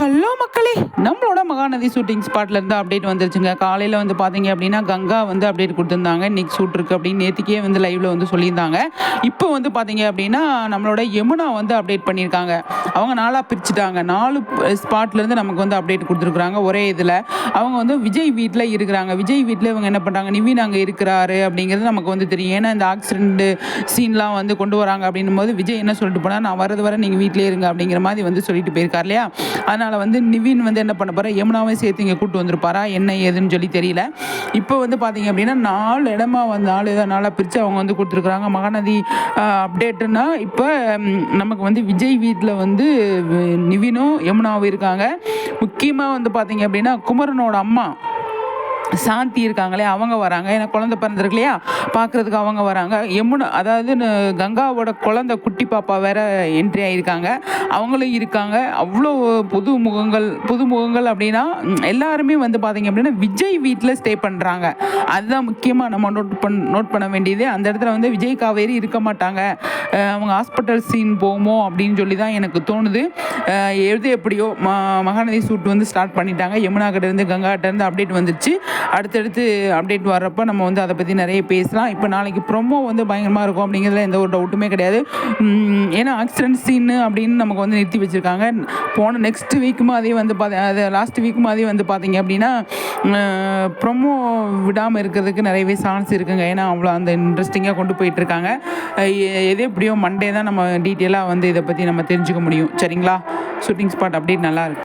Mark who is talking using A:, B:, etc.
A: Hello மக்களே நம்மளோட Mahanadi shooting ஸ்பாட்லேருந்து update வந்துருச்சுங்க. காலையில் வந்து பார்த்தீங்க அப்படின்னா கங்கா வந்து அப்டேட் கொடுத்துருந்தாங்க. இன்னைக்கு ஷூட் இருக்கு அப்படின்னு நேற்றுக்கே வந்து லைவில் வந்து சொல்லியிருந்தாங்க. இப்போ வந்து பார்த்தீங்க அப்படின்னா நம்மளோட யமுனா வந்து அப்டேட் பண்ணியிருக்காங்க. அவங்க நாளாக பிரிச்சுட்டாங்க. நாலு ஸ்பாட்லேருந்து நமக்கு வந்து அப்டேட் கொடுத்துருக்குறாங்க ஒரே இதில். அவங்க வந்து விஜய் வீட்டில் இருக்கிறாங்க. விஜய் வீட்டில் இவங்க என்ன பண்ணுறாங்க நிவின் அங்கே இருக்கிறாரு அப்படிங்கிறது நமக்கு வந்து தெரியும். ஏன்னா இந்த ஆக்சிடென்ட் சீன்லாம் வந்து கொண்டு வராங்க அப்படின்னும் போது விஜய் என்ன சொல்லிட்டு போனால் நான் வரது வர நீங்கள் வீட்டிலே இருங்க அப்படிங்கிற மாதிரி வந்து சொல்லிட்டு போயிருக்கார் இல்லையா? அதனால் அதனால் வந்து நிவின் வந்து என்ன பண்ண போகிறா யமுனாவை சேர்த்து இங்கே கூட்டு வந்திருப்பாரா? என்ன ஏதுன்னு சொல்லி தெரியல. இப்போ வந்து பார்த்தீங்க அப்படின்னா நாலு இடமா வந்து நாலு நாளாக பிரித்து அவங்க வந்து கொடுத்துருக்குறாங்க. மகாநதி அப்டேட்டுன்னா இப்போ நமக்கு வந்து விஜய் வீட்டில் வந்து நிவினும் யமுனாவும் இருக்காங்க. முக்கியமாக வந்து பார்த்தீங்க அப்படின்னா குமரனோட அம்மா. சாந்தி இருக்காங்களே அவங்க வராங்க. ஏன்னா குழந்தை பிறந்திருக்கு இல்லையா? பார்க்குறதுக்கு அவங்க வராங்க. யமுனா அதாவது கங்காவோட குழந்தை குட்டி பாப்பா வேற என்ட்ரி ஆகியிருக்காங்க அவங்களும் இருக்காங்க. அவ்வளோ புது முகங்கள் புது முகங்கள் அப்படின்னா எல்லாருமே வந்து பார்த்தீங்க அப்படின்னா விஜய் வீட்டில் ஸ்டே பண்ணுறாங்க அதுதான் முக்கியமாக நம்ம நோட் பண் நோட் பண்ண வேண்டியது. அந்த இடத்துல வந்து விஜய் காவேரி இருக்க மாட்டாங்க. அவங்க ஹாஸ்பிட்டல் சீன் போமோ அப்படின்னு சொல்லி தான் எனக்கு தோணுது. எது எப்படியோ ம மகாநதி சூட் வந்து ஸ்டார்ட் பண்ணிட்டாங்க. யமுனா கிட்டேருந்து கங்கா கிட்டேருந்து அப்டேட் வந்துச்சு அடுத்தடுத்து அப்டேட் வர்றப்ப நம்ம வந்து அதை பற்றி நிறைய பேசலாம். இப்போ நாளைக்கு ப்ரொமோ வந்து பயங்கரமாக இருக்கும் அப்படிங்கிறதுல எந்த ஒரு டவுட்டுமே கிடையாது. ஏன்னா ஆக்சிடென்ட் சீனு அப்படின்னு நமக்கு வந்து நிறுத்தி வச்சுருக்காங்க. போன நெக்ஸ்ட் வீக்கும் அதே வந்து பார்த்து அது லாஸ்ட் வீக்கும் அதே வந்து பார்த்தீங்க அப்படின்னா ப்ரொமோ விடாமல் இருக்கிறதுக்கு நிறையவே சான்ஸ் இருக்குங்க. ஏன்னா அவ்வளோ அந்த இன்ட்ரெஸ்டிங்காக கொண்டு போயிட்டுருக்காங்க எ- எது எப்படியோ மண்டே தான் நம்ம டீட்டெயிலாக வந்து இதை பற்றி நம்ம தெரிஞ்சுக்க முடியும். சரிங்களா? ஷூட்டிங் ஸ்பாட் அப்டேட் நல்லா இருக்கு.